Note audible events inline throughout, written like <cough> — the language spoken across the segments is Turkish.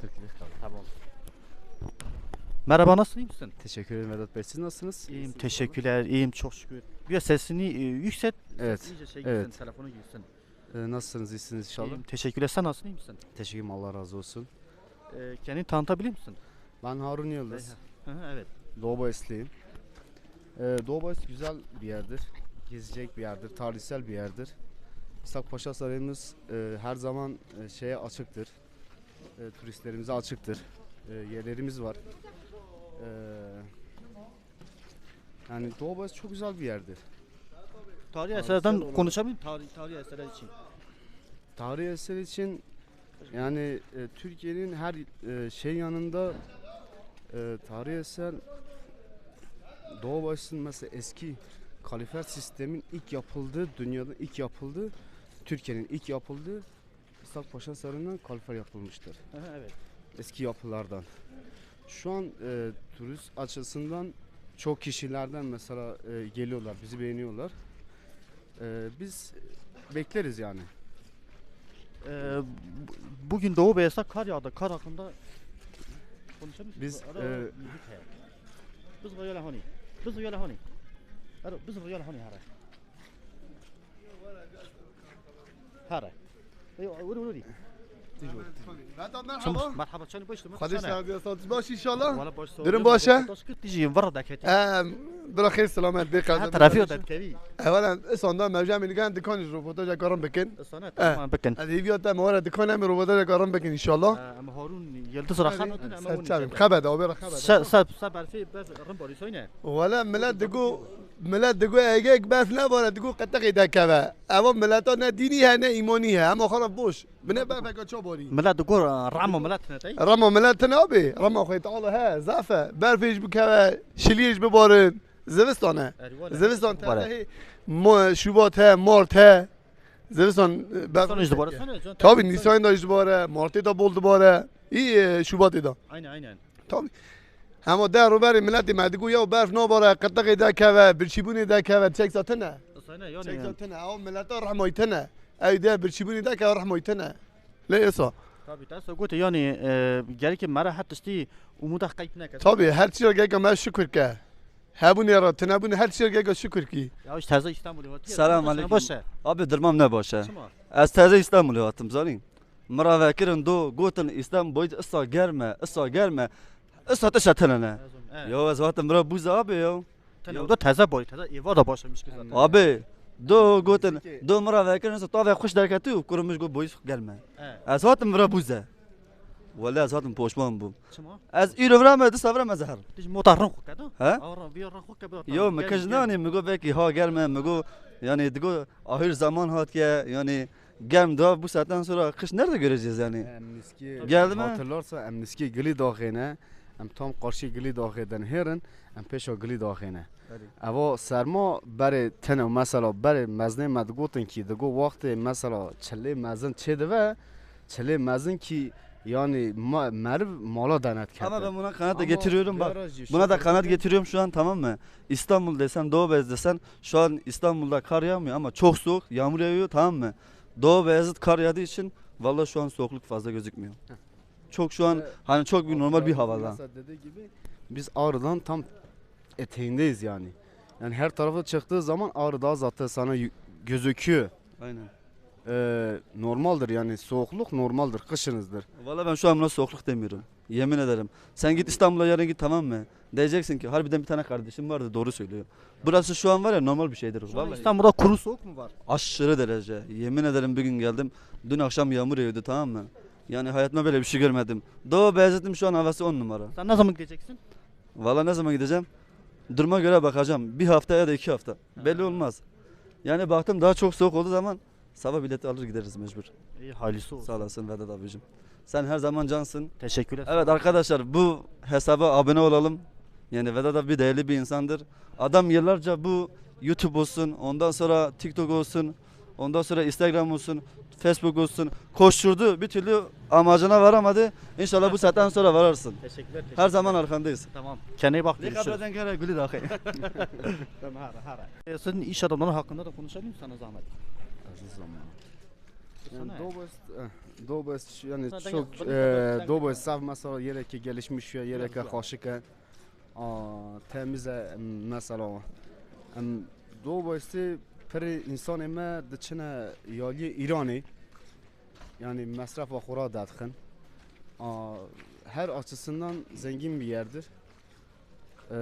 Türkiye kaldı. Tamam. Merhaba nasılsın iyi misin? Teşekkür ederim Vedat Bey. Siz nasılsınız? İyiyim teşekkürler iyiyim çok şükür. Bir sesini e, yükselt. Evet, İyice şey evet. gitsin, telefonu gitsin. Ee, nasılsınız? İyisiniz inşallah. İyiyim teşekkürler sen nasılsın iyi misin? Teşekkür ederim. Allah razı olsun. Ee, kendini tanıtabilir misin? Ben Harun Yıldız. Hı hı, evet. Doğu Bayisliyim. Ee, Doğu Bayis güzel bir yerdir. Gezecek bir yerdir. Tarihsel bir yerdir. İshak Paşa Sarayımız e, her zaman e, şeye açıktır. E, turistlerimize açıktır. E, yerlerimiz var. E, yani Doğu Bayis çok güzel bir yerdir. Tarihi eserden konuşabilir miyim? Tarih, tarihi eserler için. Tarihi eser için yani e, Türkiye'nin her e, şey yanında e, tarihi eser Doğu Başı'nın mesela eski kalifer sistemin ilk yapıldığı dünyada ilk yapıldığı Türkiye'nin ilk yapıldığı İshak Paşa Sarayı'ndan kalifer yapılmıştır. Evet. Eski yapılardan. Şu an e, turist açısından çok kişilerden mesela e, geliyorlar, bizi beğeniyorlar. E, biz bekleriz yani. Bu- bugün Doğu Beyaz'da kar yağdı. Kar hakkında konuşabilir? Biz, e. Biz gayala hani. Biz gayala hani. Biz gayala hani hara. Hara. قولي قولي مرحبا. تشاني باش خديش صوت باش إن شاء الله. درن باشا تيجي نبردك درا خير سلامات. بك ترافيو تبكي اولا أصلا ما جا من كان دكان روبوتا كارم بكن أصلا بكن هذه فيو تاع مورا دكان ام روبوتا كارم بكن ان شاء الله. ام هارون يلتس رخان خبد أو بر خبد سب سب الفي رمبو ولا ملا دقو ملت دگو اگه یک بس نباره دیگه قطق دکه اما ملت ها نه دینی ها نه ایمانی ها اما خراب بوش بنه بف اگه چا باری؟ ملت دگو رمو ملت نه تایی رمو ملاتنا ابي رمو خويا تعالی ها زعفه بارفيش بکبه شلیش ببارن. زمستانه زمستان تاهي بله. شوبات ها مارت ها زمستان بارفيش تابی نیسان نيسان داش دوباره. مارت دا بول دباره ای شوبات دا عين اما در رو بری ملتی مدگو یا برف نو باره قطقی دا که برچیبونی دا که چک زاتنه Sana چک yani زاتنه او ملتا رحمایتنه ای دا برچیبونی دا که رحمایتنه لی اصا tabii ters قلت yani e, gerek mara hatta işte umuda kayıp ne kadar. تابی هر چی را گه ما شکر که هبونی را تنبونی هر چی را گه شکر کی Ya işte terzi İstanbul'u var. Selam aleyküm. Başa. Abi dirmam ne başa. Şuma. Ez taze İstanbul'u hatım zanin. Mara vekirin do gotin İstanbul boyut ıssa gelme, ıssa gelme. Tenene. Yo ez hatım bura buza abi. Tane o da taze boy, taze eva da başlamış ki zaten. Abi do gotin do mara vekirin ıssa tave kuş derketi kurumuş go boyut gelme. Ez hatım bura buza. Valla ez hatım poşman bu. Ez iro vrame dis avrame zahar. Diş motarın kokadu. Ha? Avra bir ran kokadu. Yo mekajnani migo beki ha gelme migo yani digo ahir zaman hat ki yani gelm da bu saatten sonra kış nerede göreceğiz yani? Emniski Geldi mi? hatırlarsa emniski gili daxine em tam karşı gili daxiden herin em peşa gili daxine Ava serma beri tene mesela beri mezne medgotin ki digo vakti mesela çile mezin çedi ve çile mezin ki yani ma, merv mala denet kete. Ama ben buna kanat da getiriyorum bak. Buna da kanat getiriyorum şu an tamam mı? İstanbul desen Doğu Beyazıt desen şu an İstanbul'da kar yağmıyor ama çok soğuk yağmur yağıyor tamam mı? Doğu Beyazıt kar yağdığı için vallahi şu an soğukluk fazla gözükmüyor. Çok şu an Evet. hani çok bir normal bir havada. Mesela dediği gibi biz Ağrı'dan tam eteğindeyiz yani. Yani her tarafa çıktığı zaman Ağrı Dağı zaten sana gözüküyor. Aynen. Ee, normaldir yani soğukluk normaldir kışınızdır. Vallahi ben şu an buna soğukluk demiyorum. Yemin ederim. Sen git İstanbul'a yarın git tamam mı? Diyeceksin ki harbiden bir tane kardeşim vardı doğru söylüyor. Burası şu an var ya normal bir şeydir. Vallahi Vallahi İstanbul'da kuru soğuk mu var? aşırı derece. Yemin ederim bir gün geldim. Dün akşam yağmur yağıyordu tamam mı? Yani hayatımda böyle bir şey görmedim. Doğu Beyazıt'ın şu an havası 10 numara. Sen ne zaman gideceksin? Vallahi ne zaman gideceğim? Duruma göre bakacağım. Bir hafta ya da iki hafta. Belli olmaz. Yani baktım daha çok soğuk olduğu zaman sabah bileti alır gideriz mecbur. İyi hayırlısı olsun. Sağ olasın Vedat abicim. Sen her zaman cansın. Teşekkürler. Evet arkadaşlar bu hesaba abone olalım. Yani Vedat abi değerli bir insandır. Adam yıllarca bu YouTube olsun, ondan sonra TikTok olsun, ondan sonra Instagram olsun, Facebook olsun koşturdu. Bir türlü amacına varamadı. İnşallah bu saatten sonra vararsın. Teşekkürler. Her zaman arkandayız. Tamam. Kendine bak. Görüşürüz. Likabradan kere gülü dahi. <laughs> Tamam, hara, hara. E, Senin iş adamları hakkında da konuşalım sana zahmet. Aziz zaman. Yani Sana. Doğubest, eh, yani çok e, sav mesela yere ki gelişmiş ya yere ki Biraz hoşike temiz e, mesela em Doğubest'i peri insan eme dçine yali İran'ı yani masraf ve khura dadkın her açısından zengin bir yerdir. Eee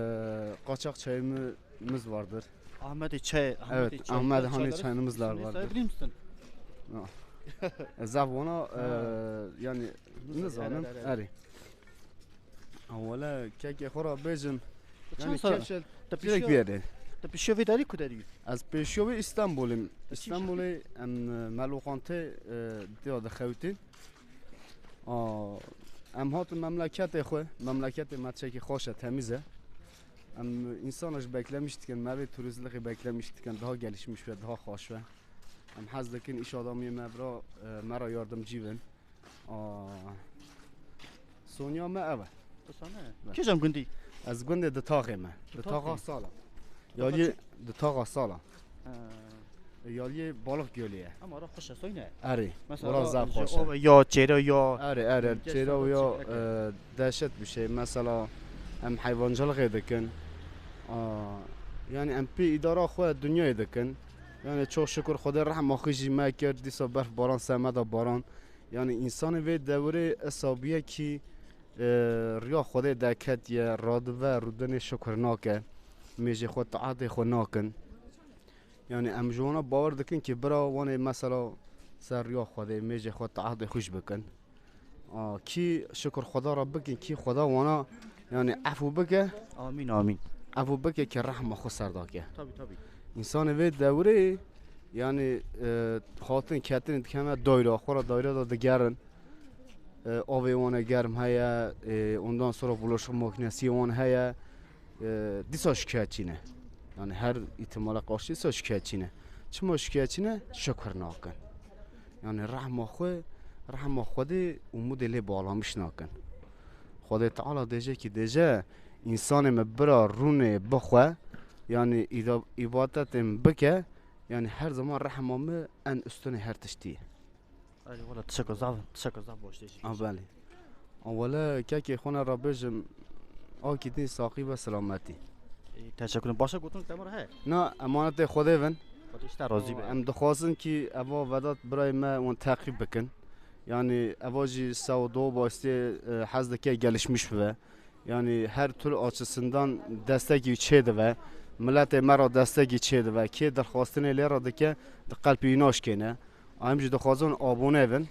kaçak çayımız vardır. Ahmet Çay. Evet, Çay- Ahmet çayları Hani çayımızlar isimleri vardır. sayabilir misin? زبونا آه. يعني نظام أري- أري- اري اولا كيك خورا بيجن Çan يعني sonra. كيشل Da direkt pişiyor, bir yere. Di pişiyor داری ku از Ez pişiyor استانبولیم İstanbul'e em melokante diyor ام هات مملکت خو مملکت مچه که خوشه تمیزه. ام انسانش بکلمیشت کن مبی توریزلق بکلمیشت کن ده گلیشمیش و ده خوش و ام حز دکن ایش آدمی مبرا مرا یاردم جیون. سونیا ما اوه. بله. کجام گندی؟ از گنده ده تاقه ما ده تاقه. سالم yoki tog' sala اما baliq goliya ammo xush so'yna ari یا yo یا اری اری ari chero yo dashat بشه. مثلا ام حیوانچالق دکن. یعنی ام پی اداره خود دنیای دکن. یعنی چو شکر خدا رحم آخیجی ما کرد دیسا برف باران سمدا باران. یعنی انسان وی دوره اصابیه کی ریا خدا دکت یا رادوه رودن شکرناکه. میجی خود تعاطی خود ناکن. یعنی ام جوانا باور دکن که برا وانه مثلا سر ریا خدا میجی خود تعاطی خوش بکن. کی شکر خدا را بکن کی خدا وانا یعنی عفو بکه Amin amin. عفو بکه که رحم خود سرداکه Tabii tabii. انسان وی دوره یعنی هاتن کتن کمه دایره خورا دایره دا دگرن. آوی وانه گرم هیا ondan sonra bulaşık makinesi وان هیا اه، دیسا şikayetçine yani her ihtimale karşı دیسا şikayetçine çima şikayetçine şükür nakin yani rahma خو rahma خود umud ile bağlamış nakin خدا تعالی دیجه که دیجه انسان مبرا رونه بخواه yani ida- ibadetim bike yani her zaman rahmamı en üstüne her tiştiye. Hadi valla teşekkür zav. Teşekkür zav boş değil. Avvali. Avvela kaki khona rabijim akidin saqi ve. Başa götürün temur he. Na emanet Xuda ben. Hadi işte razı be. Em dixwazin ki eva vedat birayê me wan teqîb bikin. Yani eva jî Sewdo bastê hez dike gelişmiş be. Yani her tür açısından destekî çê dibe. Milletê me ra destekî çê dibe. Kê derxwastinê lê ra dike di qelbî naş kêne. Em jî dixwazin abone bin.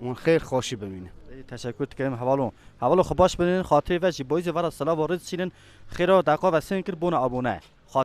wan xêr xweşî bimîne. تشکر کردیم حوالو حوالو خباش بنین خاطر و جیبایی ور سلام وارد سینن خیرا دقا و سینکر بون ابونه